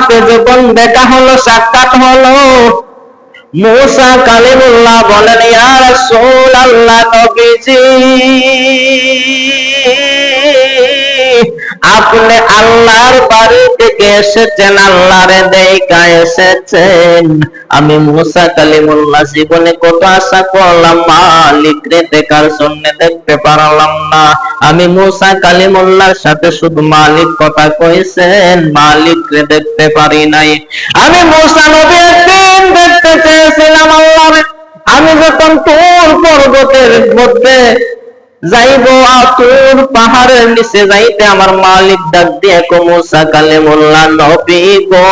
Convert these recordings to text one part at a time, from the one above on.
সাথে যখন দেখা হলো সাক্ষাৎ হলো। মুসা কালিমুল্লাহ বলেন ইয়া রাসূলুল্লাহ নবীজি। আপনি আল্লাহর বাড়ি থেকে এসেছেন? আল্লাহর দেখা এসেছেন। আমি মুসা কালিমুল্লাহ জীবনে কত আশা করলাম, মালিক রে, দেখার জন্য দেখতে পারলাম না। আমি মুসা কালিমুল্লাহর সাথে শুধু মালিক কথা কইছেন, মালিক রে, দেখতে পারি নাই। আমি মুসা নবী একদিন দেখতে চেয়েছিলাম আল্লাহরে। আমি যখন তোর পর্বতের মধ্যে যাইব আতুর পাহাড়ের নিচে যাইতে আমার মালিক ডাক দিয়ে মুসা কালিমুল্লাহ নবী গো,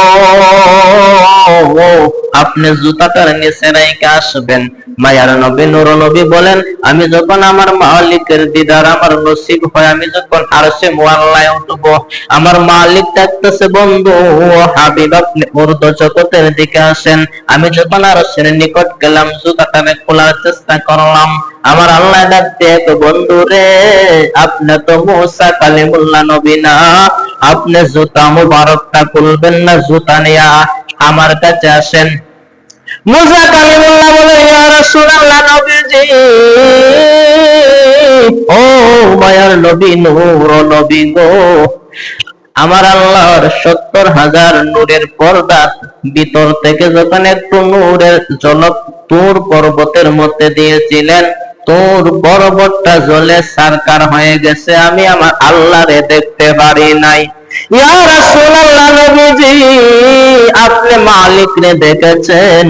আপনি জুতাটার নিচে রাইকে আসবেন। মায়ার নবী, নুর নবী বলেন, আমি যখন আমার মালিকের দিদার, আমার নসিব হয়, আমি যখন আরশে মুআল্লায় উঠব, আমার মালিক ডাকতেছে, বন্ধু, হাবিব আপনি উর্দ জগতের দিকে আসেন। আমি যখন আরশের নিকট গেলাম জুতাটাকে খোলার চেষ্টা করলাম। আমার আল্লাহ ডাকতে এক বন্ধু রে। আপনি তো মুসা কালিমুল্লাহ নবী না। আপনি জুতা মুবারকটা খুলবেন না, জুতা নিয়া আমার কাছে আসেন। মুসা কালিমুল্লাহ বলে, ইয়া রাসূলুল্লাহ নবীজি, ও মায়ার নবী, নূর নবী গো। আমার আল্লাহর সত্তর হাজার নূরের পর্দা ভিতর থেকে যখন একটু নূরের জলক তোর পর্বতের মধ্যে দিয়েছিলেন তোর পর্বতটা জলে সারকার হয়ে গেছে, আমি আমার আল্লাহরে দেখতে পারি নাই। আপনি মালিক রে দেখেছেন?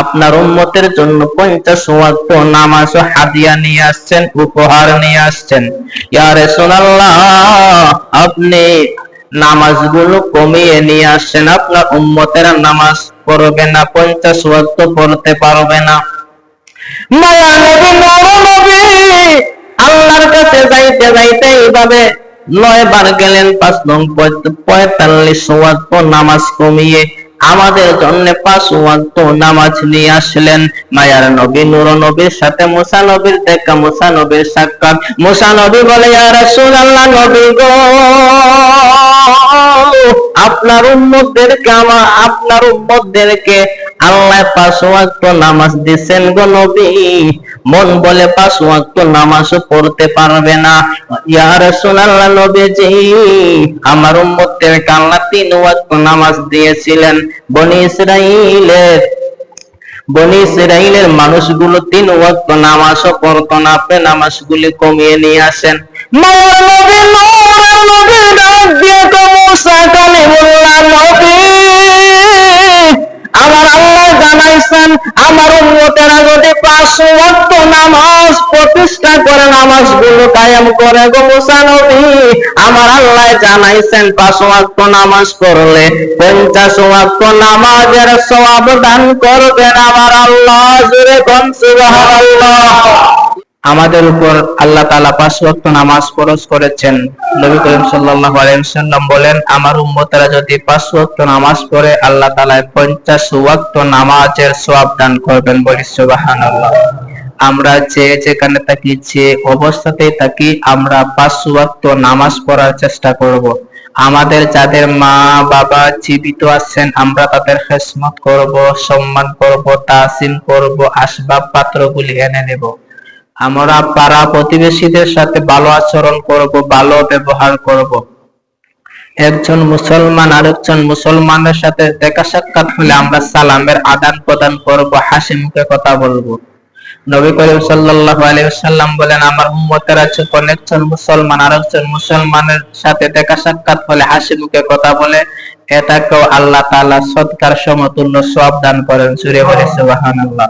আপনার উম্মতের জন্য পঞ্চাশ ওয়াক্ত নামাজ হাদিয়া নিয়ে আসছেন, উপহার নিয়ে আসছেন। ইয়া রাসূলুল্লাহ, আপনি নামাজগুলো কমিয়ে নিয়ে আসছেন, আপনার উম্মতেরা নামাজ পড়বে না, পঞ্চাশ ওয়াক্ত পড়তে পারবে না। মায়া নবী নবী। আল্লাহর কাছে যাইতে যাইতে এইভাবে নয় বার গেলেন, পাঁচ নং পঁয়তাল্লিশ ওয়াক্ত নামাজ কমিয়ে আমাদের জন্য পাঁচ ওয়াক্ত নামাজ নিয়ে আসলেন। মায়ার নবী নূর নবীর সাথে মুসা নবীর দেখা, মুসা নবীর সাক্ষাৎ। মুসা নবী বলে, ইয়া রাসূলুল্লাহ নবী গো! আপনার উম্মতদেরকে, আমার আপনার উম্মতদেরকে আল্লাহ পাঁচ ওয়াক্ত নামাজ দিছেন গো নবী। মন বলে পাঁচ ওয়াক্ত নামাজও পড়তে পারবে না। ইয়া রাসূলুল্লাহ নবীজি, আমার উম্মতদেরকে আল্লাহ তিন ওয়াক্ত নামাজ দিয়েছিলেন। বনি ইসরাইলের বনি ইসরাইলের মানুষগুলো তিন ওয়াক্ত নামাজও পড়তো না, আপনি নামাজগুলি কমিয়ে নিয়ে আসেন। মাওলা জানাইছেন আমার উন্মতেরা যদি পাঁচ ওয়াক্ত নামাজ প্রতিষ্ঠা করে নামাজগুলো কায়েম করে গো মুসা আমার আল্লাহ জানাইছেন, পাঁচ ওয়াক্ত নামাজ করলে পঞ্চাশ ওয়াক্ত নামাজের সওয়াব দান করবেন আমার আল্লাহ। জুড়ে কোন সুবহানাল্লাহ। আমাদের উপর আল্লাহ তাআলা পাঁচ ওয়াক্ত নামাজ ফরজ করেছেন। নবী করিম সাল্লাল্লাহু আলাইহি বলেন, আমার উম্মতেরা যদি পাঁচ ওয়াক্ত নামাজ পড়ে, আল্লাহ তাআলা 50 ওয়াক্ত নামাজের সওয়াব দান করবেন বলি সুবহানাল্লাহ। আমরা যে যেখানে থাকি, যে অবস্থাতেই থাকি, আমরা পাঁচ ওয়াক্ত নামাজ পড়ার চেষ্টা করব। আমাদের যাদের মা, বাবা জীবিত আছেন, আমরা তাদের খেসমত করব, সম্মান করব, তাসিম করব আসবাব পাত্রগুলি এনে দেব। আমরা পাড়া প্রতিবেশীদের সাথে ভালো আচরণ করব, ভালো ব্যবহার করব। একজন মুসলমান আরেকজন মুসলমানের সাথে দেখা সাক্ষাৎ হলে আমরা সালামের আদান প্রদান করব হাসি মুখে কথা বলব। নবী করিম সাল্লাল্লাহু আলাইহি ওয়াসাল্লাম বলেন, আমার উম্মতেরা যখন একজন মুসলমান আরেকজন মুসলমানের সাথে দেখা সাক্ষাৎ হলে হাসি মুখে কথা বলে, এটাকেও আল্লাহ তাআলা সৎকার সমতুল্য সওয়াব দান করেন। জুড়ে বলে, সুবহানাল্লাহ।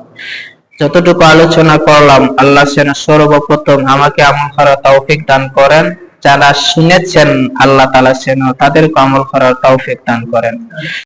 যতটুকু আলোচনা করলাম, আল্লাহ সেন সর্বপ্রথম আমাকে আমল করার তৌফিক দান করেন। যারা শুনেছেন, আল্লাহ তালা যেন তাদেরকে আমল করার তৌফিক দান করেন।